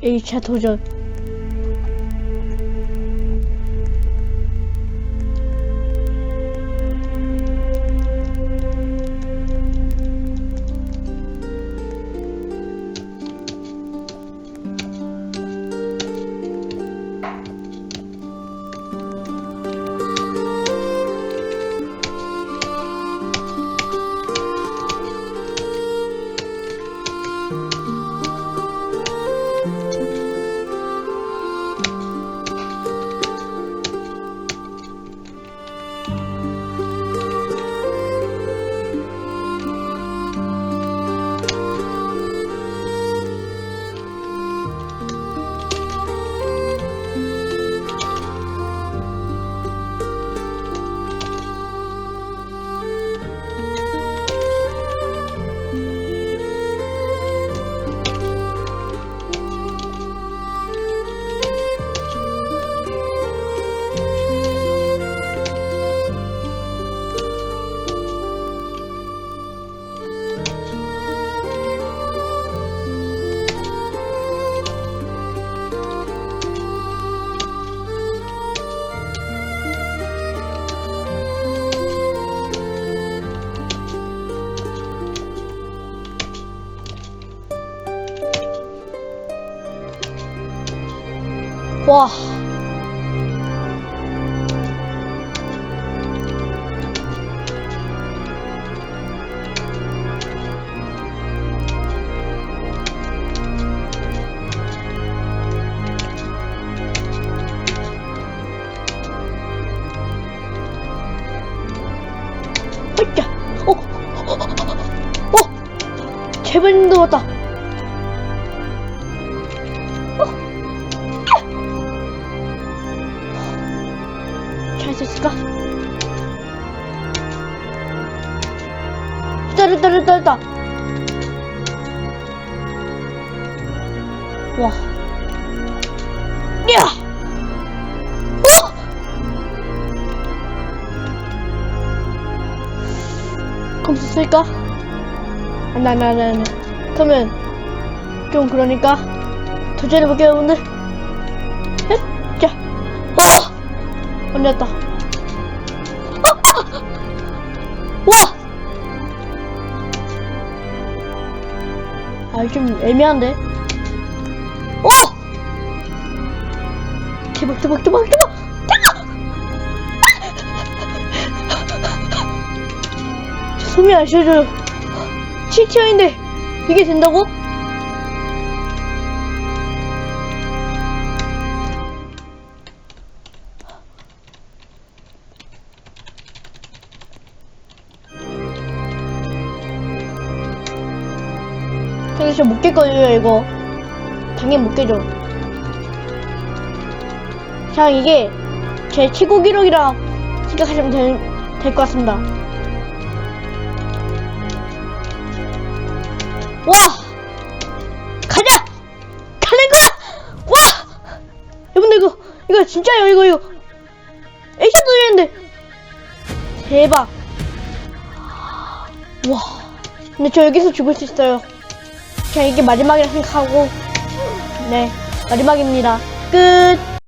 1차 도전. 와. 어, 어, 어, 어, 제발님도 왔다. 수 있을까? 떨어 떨어 떨다 와. 야! 어! 그럼 쓸까? 안 돼, 안 돼, 안 돼, 안 돼. 그러면 좀 그러니까 도전해볼게요, 오늘. 헷, 자, 어! 걸렸다. 와! 아, 좀 애매한데? 오! 대박, 대박, 대박, 대박! 대박! 저 숨이 안 쉬어져요. 7티어인데, 이게 된다고? 근데 진짜 못 깰거예요, 이거. 당연히 못 깨죠. 그냥 이게 제 최고 기록이라 생각하시면 될것 같습니다. 와! 가자! 가는 거야! 와! 여러분들 이거, 이거 진짜요, 이거, 이거. 액션 도전인데. 대박. 와. 근데 저 여기서 죽을 수 있어요. 그냥 이게 마지막이라 생각하고. 네 마지막입니다. 끝